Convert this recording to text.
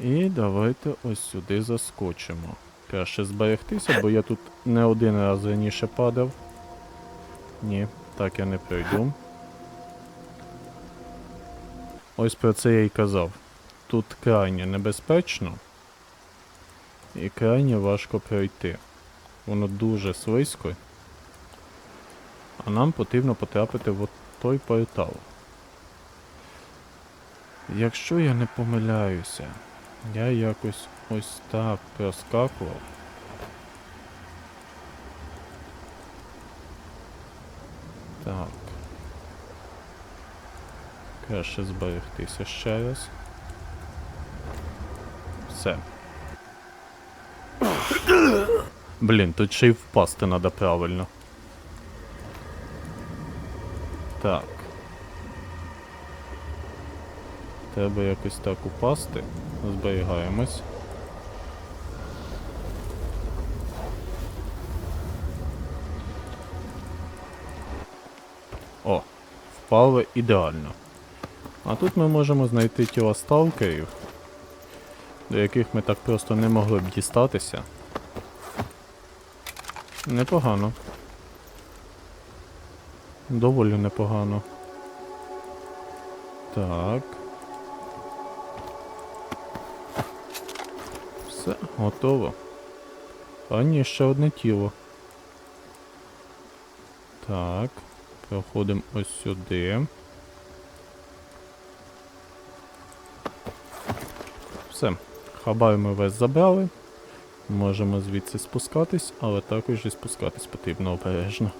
І давайте ось сюди заскочимо. Краще зберегтися, бо я тут не один раз раніше падав. Ні, так я не пройду. Ось про це я й казав. Тут крайне небезпечно і крайне важко пройти. Воно дуже слизько. А нам потрібно потрапити в той портал. Якщо я не помиляюся, я якось ось так проскакував. Так. Краще зберегтися ще раз. Все. Блін, тут ще й впасти треба правильно. Так. Треба якось так упасти. Зберігаємось. О, впали ідеально. А тут ми можемо знайти тіла сталкерів, до яких ми так просто не могли б дістатися. Непогано. Доволі непогано. Так. Все, готово. А ні, ще одне тіло. Так. Проходимо ось сюди. Все. Хабар ми весь забрали. Можемо звідси спускатись, але також і спускатись потрібно обережно.